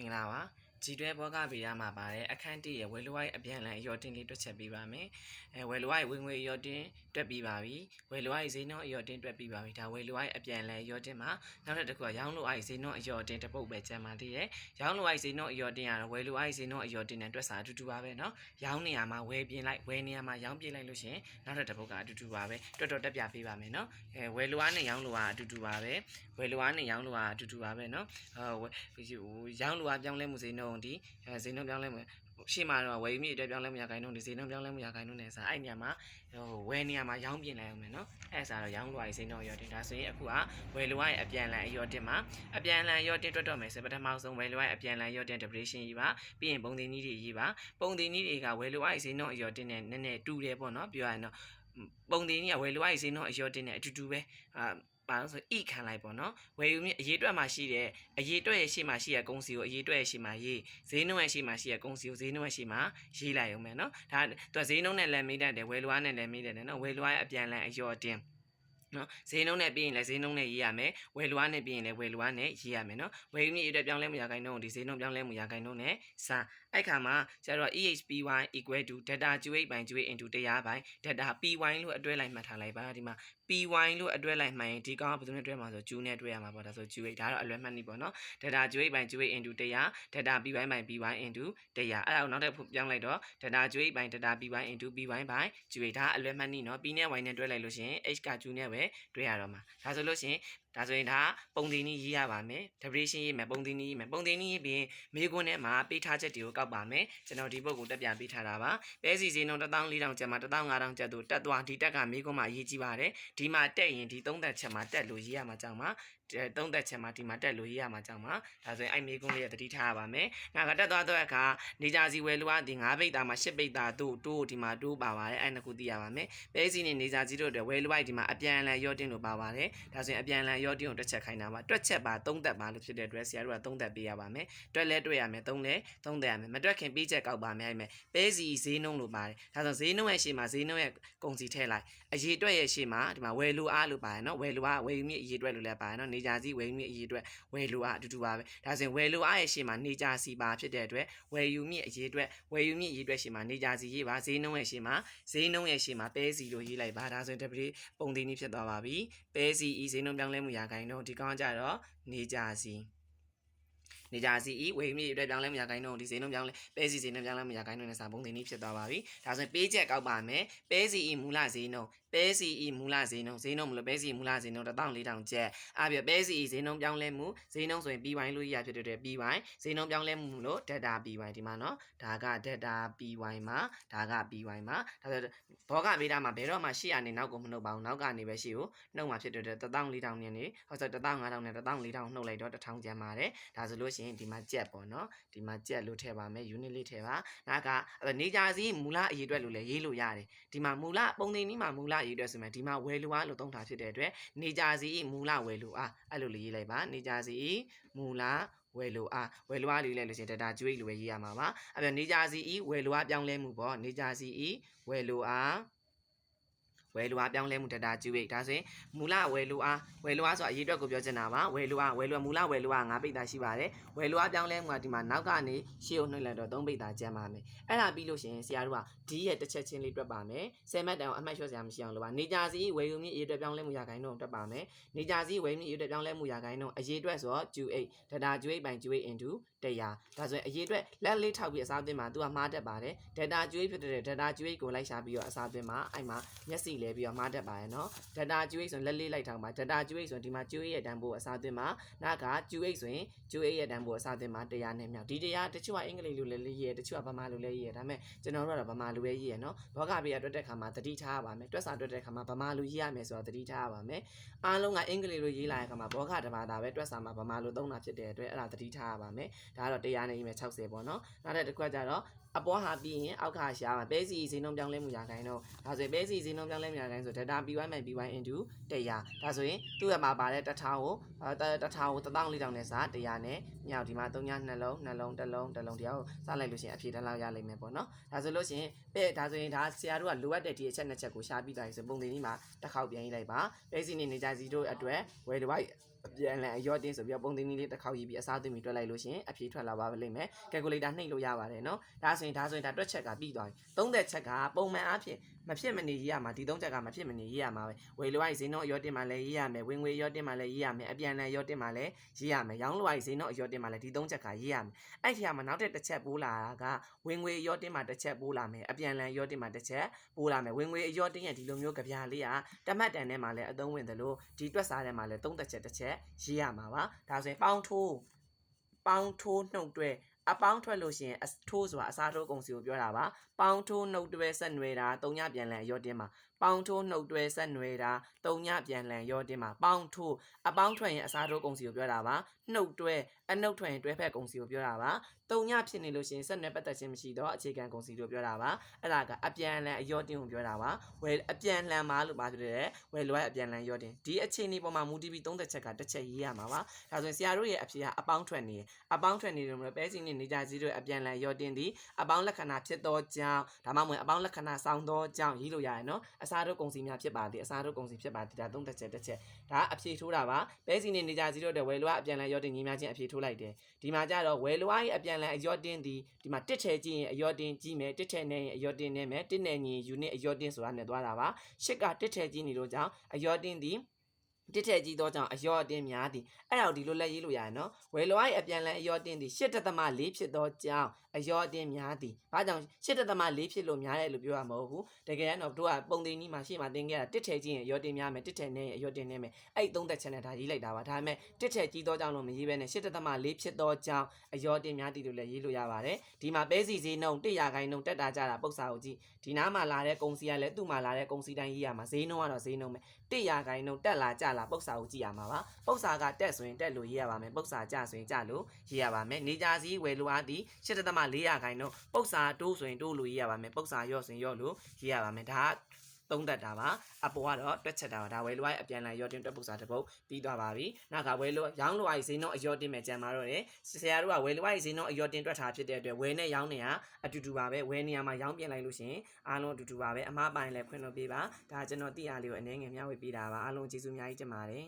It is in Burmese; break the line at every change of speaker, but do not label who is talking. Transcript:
င်္ဂလာပါကြည်တွဲဘောကဗီယာမှာပါတယ်အခန်း1ရဲ့ဝယ်လိုဝိုင်းအပြန်အလှန်အယော်တင်လေးတွက်ချက်ပေးပါမယ်အဲဝယ်လိုဝိုင်းဝင်ငွေအယော်တင်တွက်ပြီးပါပြီဝယ်လိုဝိုင်းဈေးနှုန်းအယော်တင်တွက်ပြီးပါပြီဒါဝယ်လိုဝိုင်းအပြန်အလှန်အယော်တင်မှာနောက်တစ်ခုကရောင်းလိုအိုက်ဈေးနှုန်းအယော်တင်တစ်ပုတ်ပဲကျန်ပါသေးတယ်ရောင်းလိုအိုက်ဈေးနှုန်းအယော်တင်ကတော့ဝယ်လိုအိုက်ဈေးနှုန်းအယော်တင်နဲ့တွက်စာအတူတူပါပဲเนาะရောင်းနေရာမှာဝယ်ပြင်လိုက်ဝယ်နေရာမှာရောင်းပြင်လိုက်လို့ရှရင်နောက်တစ်တစ်ပုတ်ကအတူတူပါပဲတွက်တော့တက်ပြပေးပါမယ်เนาะအဲဝယ်လိုအားနဲ့ရောင်းလိုအားအတူတူပါပဲဝ ယ်လိုအားနဲ့ရောင်းလိုအားအတူတူပါပဲเนาะဟိုရောင်းလိုအားပြောင်းလဲမှုဈေးနှုန်းဒီအဲဈေးနှုန်းပြောင်းလဲမှုရှေ့မှာတော့ဝယ်မိအတွက်ပြောင်းလဲမှုရခိုင်နှုန်းဒီဈေးနှုန်းပြောင်းလဲမှုရခိုင်နှုန်းနဲ့စာအဲ့နေရာမှာဟိုဝယ်နေရာမှာရောင်းပြင်လိုက်အောင်မယ်နော်အဲ့စာတော့ရောင်းလိုအားဈေးနှုန်းရောတင်ဒါဆိုရင်အခုကဝယ်လိုအားအပြန်လန်အရောတင်မှာအပြန်လန်ရောတင်တွတ်တော့မယ်ဆိုပထမဆုံးဝယ်လိုအားအပြန်လန်ရောတင် depreciation ကြီးပါပြီးရင်ပုံတင်နည်းတွေကြီးပါပုံတင်နည်းတွေကဝယ်လိုအားဈေးနှုန်းအရောတင်နဲ့နည်းနည်းတူတယ်ပေါ့နော်ပြောရရင်တော့ပုံတင်နည်းကဝယ်လိုအားဈေးနှုန်းအရောတင်နဲ့အတူတူပဲအာ ပါလို့ဆိုဣခံလိုက်ပေါ့နော်ဝယ်ယူမြင့်အရေးတွက်မှာရှိတဲ့အရေးတွက်ရဲ့ရှေ့မှာရှိတဲ့ကုန်းစီကိုအရေးတွက်ရဲ့ရှေ့မှာရေးဈေးနှုန်းရဲ့ရှေ့မှာရှိတဲ့ကုန်းစီကိုဈေးနှုန်းရဲ့ရှေ့မှာရေးလိုက်အောင်မယ်နော်ဒါသူကဈေးနှုန်းနဲ့လည်းမေးတတ်တယ်ဝယ်လွားနဲ့လည်းမေးတတ်တယ်နော်ဝယ်လွားရဲ့အပြန်လန်အယောတင် နော်ဈေးနှုန်းနဲ့ပြီးရင်လည်းဈေးနှုန်းနဲ့ရေးရမယ်ဝယ်လွားနဲ့ပြီးရင်လည်းဝယ်လွားနဲ့ရေးရမယ်နော်ဝယ်ယူမြင့်ရတဲ့ပြောင်းလဲမှုရခိုင်နှုန်းဒီဈေးနှုန်းပြောင်းလဲမှုရခိုင်နှုန်းနဲ့စအဲ့ခါမှာကျတော့ EHPY equal to data QH ဘိုင် QH into 100ဘိုင် data PY လို့အတွဲလိုက်မှတ်ထားလိုက်ပါဒီမှာ PY လို့အတွဲလိုက်မှရင်ဒီကောင်ကဘယ်သူနဲ့တွဲမှာဆို Q နဲ့တွဲရမှာပေါ့ဒါဆို QH ဒါတော့အလွယ်မှတ်နေပေါ့နော် data QH ဘိုင် QH into 100 data PY ဘိုင် PY into 100အဲ့ဒါကိုနောက်တစ်ခုပြောင်းလိုက်တော့ data QH ဘိုင် data PY into PY ဘိုင် QH ဒါအလွယ်မှတ်နေနော် P နဲ့ Y နဲ့တွဲလိုက်လို့ရှိရင် H က Q နဲ့ပဲတွဲရတော့မှာဒါဆိုလို့ရှိရင်ဒါဆိုရင်ဒါပုံတင်နည်းရေးရပါမယ် depreciation ရေးမယ်ပုံတင်နည်းရေးမယ်ပုံတင်နည်းရေးပြီးမိခွန်းထဲမှာပေးထားချက်တွေကိုကောက်ပါမယ်ကျွန်တော်ဒီဘုတ်ကိုတက်ပြပေးထားတာပါပဲစီစီနှုန်း14000ကျပ်မှာ15000ကျပ်တို့တက်သွားဒီတက်ကမိခွန်းမှာရေးကြည့်ပါတယ်ဒီမှာတက်ရင်ဒီ3သက်ချက်မှာတက်လို့ရေးရမှာကြောင်းပါ3သက်ချက်မှာဒီမှာတက်လို့ရေးရမှာကြောင်းပါဒါဆိုရင်အဲ့မိခွန်းလေးရတတိထားရပါမယ်နောက်ကတက်သွားတော့အခါနေကြစီဝယ်လို့ကဒီ9ပိတ်သားမှာ10ပိတ်သားတို့တိုးဒီမှာတိုးပါပါတယ်အဲ့နှစ်ခုသိရပါမယ်ပဲစီနေနေကြစီတို့တွေဝယ်လို့ဒီမှာအပြန်အလှန်ရော့တင်လို့ပါပါတယ်ဒါဆိုရင်အပြန်အလှန်ရော့တင်ကိုတွက်ချက်ခိုင်းတာပါတွက်ချက်ပါ3သက်ပါလို့ဖြစ်တဲ့အတွက်ဆရာတို့က3သက်ပေးရပါမယ်တွက်လဲတွက်ရမယ်3လဲ3သက်ရမယ်မတွက်ခင်ပေးချက်ကောက်ပါမယ်အဲ့မယ်ပဲစီဈေးနှုန်းလို့ပါတယ်ဒါဆိုဈေးနှုန်းရဲ့ရှေ့မှာဈေးနှုန်းရဲ့ကုန်စီထည့်လိုက်အရေးတွက်ရဲ့ရှေ့မှာဒီမှာဝယ်လို့အားလို့ပါတယ်နော်ဝယ်လို့အားဝယ်ယူမြင့်အရေးတွက်လို့လည်းပါတယ်နော်နေကြစီဝယ်ယူမြင့်အရေးတွက်ဝယ်လို့အားအတူတူပါပဲဒါဆိုရင်ဝယ်လို့အားရဲ့ရှေ့မှာနေကြစီပါဖြစ်တဲ့အတွက်ဝယ်ယူမြင့်အရေးတွက်ဝယ်ယူမြင့်အရေးတွက်ရှေ့မှာနေကြစီရေးပါဈေးနှုန်းရဲ့ရှေ့မှာဈေးနှုန်းရဲ့ရှေ့မှာပဲစီလို့ရေးလိုက်ပါဒါဆိုရင်တပည့်ပုံသင်းကြီးဖြစ်သွားပါပြီပဲစီဤဈေးနှုန်းပြောင်းလဲမှုရာခိုင်နှုန်းဒီကောင်းကြတော့နေကြစီ နေကြစီဤဝေမြေအတွက်ပြောင်းလဲမရခိုင်းတော့ဒီဈေးနှုန်းပြောင်းလဲပဲစီဈေးနှုန်းပြောင်းလဲမရခိုင်းတော့နဲ့စာပုံသင်နည်းဖြစ်သွားပါပြီဒါဆိုရင်ပေးချက်ကောက်ပါမယ်ပဲစီဤမူလဈေးနှုန်းပဲစီဤမူလဈေးနှုန်းဈေးနှုန်းမလို့ပဲစီမူလဈေးနှုန်း14000ကျပ်အားပြပဲစီဤဈေးနှုန်းပြောင်းလဲမှုဈေးနှုန်းဆိုရင်ပြီးပိုင်းလို့ရဖြစ်တဲ့ပြီးပိုင်းဈေးနှုန်းပြောင်းလဲမှုလို့ data ပြီးပိုင်းဒီမှာနော်ဒါက data ပြီးပိုင်းမှာဒါကပြီးပိုင်းမှာဒါဆိုဘောကမေးတာမှာဘယ်တော့မှရှေ့ကနေနောက်ကိုမနှုတ်ပါဘူးနောက်ကနေပဲရှေ့ကိုနှုတ်မှာဖြစ်တဲ့14000နဲ့နေဟောဆို15000နဲ့14000နှုတ်လိုက်တော့1000ကျန်ပါတယ်ဒါဆိုလို့ရှိရင်ဒီမှာကြက်ပေါ့နော်ဒီမှာကြက်လို့ထည့်ပါမယ် unit လေးထည့်ပါနောက်ကနေကြစီမူလအရေးအတွက်လို့လည်းရေးလို့ရတယ်ဒီမှာမူလပုံသင်နည်းမှာမူလအရေးအတွက်ဆိုမှဒီမှာဝယ်လိုအားလို့သုံးတာဖြစ်တဲ့အတွက်နေကြစီမူလဝယ်လိုအားအဲ့လိုလေးရေးလိုက်ပါနေကြစီမူလဝယ်လိုအားဝယ်လိုအားလေးလိုက်လို့ရှိရင် data ကျွေးလိုပဲရေးရမှာပါအဲ့တော့နေကြစီဝယ်လိုအားပြောင်းလဲမှုပေါ့နေကြစီဝယ်လိုအား ဝယ်လိုအားပြောင်းလဲမှု data ကျွေးဒါဆိုရင်မူလဝယ်လိုအားဝယ်လိုအားဆိုတာအရေးအတွက်ကိုပြောချင်တာပါဝယ်လိုအားဝယ်လိုမူလဝယ်လိုအား၅ပိတ်သားရှိပါတယ်ဝယ်လိုအားပြောင်းလဲမှုကဒီမှာနောက်ကနေရှေ့ကိုနှိပ်လိုက်တော့၃ပိတ်သားကျန်ပါမယ်အဲ့ဒါပြီးလို့ရှိရင်ဆရာတို့က D ရဲ့တစ်ချက်ချင်းလေးတွက်ပါမယ်10မှတ်တန်အောင်အမှတ်လျှော့စရာမရှိအောင်လို့ပါနေကြစီဝယ်ယူမြင့်အရေးအတွက်ပြောင်းလဲမှုရာခိုင်နှုန်းတွက်ပါမယ်နေကြစီဝယ်ယူမြင့်အရေးအတွက်ပြောင်းလဲမှုရာခိုင်နှုန်းအရေးအတွက်ဆိုတော့ Q8 data Q8 ပိုင် Q8 into 100ဒါဆိုရင်အရေးအတွက်လက်လေးထောက်ပြီးအစားသွင်းမှာသူကမှားတတ်ပါတယ် data Q8 ဖြစ်တဲ့ data Q8 ကိုလိုက်ရှာပြီးတော့အစားသွင်းမှာအဲ့မှာမျက်စိလဲပြီးတော့မှားတတ်ပါတယ်နော် data Q8 ဆိုရင်လက်လေးလိုက်ထောက်မှာ data Q8 ဆိုရင်ဒီမှာ Q8 ရဲ့တန်ဖိုးအစားသွင်းမှာနောက်က Q8 ဆိုရင် Q8 ရဲ့တန်ဖိုးအစားသွင်းမှာ100နဲ့မြောက်ဒီ100တချို့ကအင်္ဂလိပ်လိုလည်းရေးရတချို့ကဗမာလိုလည်းရေးရဒါပေမဲ့ကျွန်တော်တို့ကတော့ဗမာလိုပဲရေးရနော်ဘောကဘေးကတွက်တဲ့ခါမှာတတိထားရပါမယ်တွက်စာတွက်တဲ့ခါမှာဗမာလိုရေးရမယ်ဆိုတော့တတိထားရပါမယ်အားလုံးကအင်္ဂလိပ်လိုရေးလာတဲ့ခါမှာဘောကတဘာသာပဲတွက်စာမှာဗမာလိုသုံးတာဖြစ်တဲ့အတွက်အဲ့ဒါတတိထားရပါမယ်ဒါကတော့100နဲ့ရေးမယ်60ပေါ့နော်နောက်တစ်ခုကကြတော့ အပေါ်ဟာပြီးရင်အောက်ခါရှာမှာပဲစီဈေးနှုန်းပြောင်းလဲမှုရာခိုင်တော့ဒါဆိုရင်ပဲစီဈေးနှုန်းပြောင်းလဲမှုရာခိုင်ဆို data p1 မှ p1 into 100ဒါဆိုရင်သူ့ရမှာပါတဲ့တစ်ထောင်ကိုတစ်ထောင်ကို1400နဲ့စား100နဲ့မြောက်ဒီမှာ3ညနှလုံးနှလုံးတစ်လုံးတစ်လုံးတရားကိုစလိုက်လို့ရှိရင်အဖြေတစ်လောက်ရလိမ့်မယ်ပေါ့နော်ဒါဆိုလို့ရှိရင်ပဲဒါဆိုရင်ဒါဆရာတို့ကလိုအပ်တဲ့ဒီအချက်နှစ်ချက်ကိုရှားပြီးသားဆိုပုံသင်ကြီးမှာတစ်ခေါက်ပြန်ရေးလိုက်ပါပဲစီနေနေကြစီတို့အတွက်ဝယ်တစ်ပိုက်အပြန်အလှန်အရော့တင်းဆိုပြီးတော့ပုံသင်းနည်းလေးတစ်ခေါက်ရေးပြီးအစားသွင်းပြီးတွက်လိုက်လို့ရှရင်အဖြေထွက်လာပါလိမ့်မယ် calculator နှိပ်လို့ရပါတယ်နော်ဒါဆိုရင်ဒါဆိုရင်ဒါတွက်ချက်ကပြီးသွားပြီသုံးသက်ချက်ကပုံမှန်အားဖြင့်မဖြစ်မနေရေးရမှာဒီသုံးချက်ကမဖြစ်မနေရေးရမှာပဲဝယ်လိုအိုက်ဈေးနှုန်းအရော့တင်းမှလည်းရေးရမယ်ဝင်ငွေအရော့တင်းမှလည်းရေးရမယ်အပြန်အလှန်အရော့တင်းမှလည်းရေးရမယ်ရောင်းလိုအိုက်ဈေးနှုန်းအရော့တင်းမှလည်းဒီသုံးချက်ကရေးရမယ်အဲ့ဒီဟာမှာနောက်တစ်တစ်ချက်ပိုးလာတာကဝင်ငွေအရော့တင်းမှတစ်ချက်ပိုးလာမယ်အပြန်အလှန်အရော့တင်းမှတစ်ချက်ပိုးလာမယ်ဝင်ငွေအရော့တင်းရဲ့ဒီလိုမျိုးကြပြလေးကတမတ်တန်ထဲမှာလည်းအသုံးဝင်တယ်လို့ဒီတွက်စားထဲမှာလည်းသုံးသက်ချက်တစ်ချက်ရေးရမှာပါဒါဆိုရင်ပေါင်းထိုးပေါင်းထိုးနှုတ်တွဲ အပေါင်းထွက်လို့ရှိရင်အထိုးဆိုတာအစားထိုးကုန်စီကိုပြောတာပါပေါင်းထိုးနှုတ်တွဲဆက်နွယ်တာတုံညပြန်လည်ရော့တင်းမှာပေါင်းထိုးနှုတ်တွဲဆက်နွယ်တာတုံညပြန်လည်ရော့တင်းမှာပေါင်းထိုးအပေါင်းထွက်ရင်အစားထိုးကုန်စီကိုပြောတာပါနှုတ်တွဲအနှုတ်ထွက်ရင်တွဲဖက်ကုန်စီကိုပြောတာပါ တုံညဖြစ်နေလို့ရှိရင်ဆက်နွယ်ပတ်သက်ခြင်းမရှိတော့အခြေခံကုန်စီကိုပြောတာပါအဲ့ဒါကအပြန်လည်အရော့တင်းကိုပြောတာပါဝယ်အပြန်လည်မှာလို့ပါဆိုတဲ့ဝယ်လွယ်အပြန်လည်ရော့တင်းဒီအခြေအနေပေါ်မှာမူတည်ပြီးသုံးသက်ချက်ကတစ်ချက်ရေးရမှာပါဒါဆိုရင်ဆရာတို့ရဲ့အဖြေကအပေါင်းထွက်နေအပေါင်းထွက်နေတယ်လို့ပဲစီနေနေကြစီတို့အပြန်လည်ရော့တင်းသည်အပေါင်းလက္ခဏာဖြစ်သောကြောင့်ဒါမှမဟုတ်အပေါင်းလက္ခဏာဆောင်သောကြောင့်ရေးလို့ရတယ်နော်အစားတို့ကုန်စီများဖြစ်ပါသည်အစားတို့ကုန်စီဖြစ်ပါသည်ဒါသုံးသက်ချက်တစ်ချက်ဒါအဖြေထိုးတာပါပဲစီနေနေကြစီတို့တဲ့ဝယ်လွယ်အပြန်လည်ရော့တင်းညီများချင်းအဖြေထိုးလိုက်တယ်ဒီမှာကြတော့ဝယ်လွယ်ရဲ့အပြန်လည်အရော့တင်းသည်ဒီမှာတစ်ထဲကြည့်ရင်အရော့တင်းကြည့်မယ်တစ်ထဲနဲ့ရင်အရော့တင်းနဲ့မယ်တစ်နဲ့ညီ unit အရော့တင်းဆိုတာနဲ့သွားတာပါရှစ်ကတစ်ထဲကြည့်နေလို့ကြောင့်အရော့တင်းသည် တစ်ထက်ကြီးသောကြောင့်အယော့အတင်းများသည်အဲ့ဒါကိုဒီလိုလက်ရေးလို့ရတယ်နော်ဝယ်လိုအိုက်အပြန်လန်အယော့အတင်းသည်ရှစ်တက်သမ၄ဖြစ်သောကြောင့်အယော့အတင်းများသည်ဘာကြောင့်ရှစ်တက်သမ၄ဖြစ်လို့များတယ်လို့ပြောရမှာမဟုတ်ဘူးတကယ်တော့တို့ကပုံသိန်းကြီးမှာရှေ့မှာတင်ခဲ့တာတစ်ထက်ကြီးရင်အယော့တင်းများမယ်တစ်ထက်နဲ့ရင်အယော့တင်းနဲ့မယ်အဲ့သုံးသက်ချက်နဲ့ဒါရေးလိုက်တာပါဒါပေမဲ့တစ်ထက်ကြီးသောကြောင့်လို့မရေးဘဲနဲ့ရှစ်တက်သမ၄ဖြစ်သောကြောင့်အယော့တင်းများသည်လို့လည်းရေးလို့ရပါတယ်ဒီမှာပဲစီစီနှုံ100ခိုင်နှုံတက်တာကြတာပုတ်စာကိုကြည့်ဒီနားမှာလာတဲ့ကုံစီကလည်းသူ့မှာလာတဲ့ကုံစီတိုင်းရေးရမှာဈေးနှုန်းကတော့ဈေးနှုန်းပဲ100ခိုင်နှုံတက်လာကြလာပုတ်စာကိုကြည့်ရမှာပါပုတ်စာကတက်ဆိုရင်တက်လို့ရေးရပါမယ်ပုတ်စာကြဆိုရင်ကြလို့ရေးရပါမယ်နေကြစီဝယ်လိုအားသည်8.400ခိုင်နှုံပုတ်စာတိုးဆိုရင်တိုးလို့ရေးရပါမယ်ပုတ်စာရော့ဆိုရင်ရော့လို့ရေးရပါမယ်ဒါက သုံးသက်တာပါအပေါ်ကတော့တွက်ချက်တာပါဒါဝယ်လိုအပြန်လာရော့တင်တွက်ပုတ်စာတစ်ပုတ်ပြီးသွားပါပြီနောက်ကဝယ်လိုရောင်းလိုအိုက်ဈေးနှုန်းအရော့တင်မဲ့ကြံပါတော့တယ်ဆရာတို့ကဝယ်လိုအိုက်ဈေးနှုန်းအရော့တင်တွက်ထားဖြစ်တဲ့အတွက်ဝယ်နဲ့ရောင်းနေရအတူတူပါပဲဝယ်နေရမှာရောင်းပြင်လိုက်လို့ရှိရင်အားလုံးအတူတူပါပဲအမားပိုင်လည်းခွင့်လို့ပေးပါဒါကျွန်တော်သိရလေးကိုအနေငယ်မျှဝေပေးတာပါအားလုံးကျေးဇူးအများကြီးတင်ပါတယ်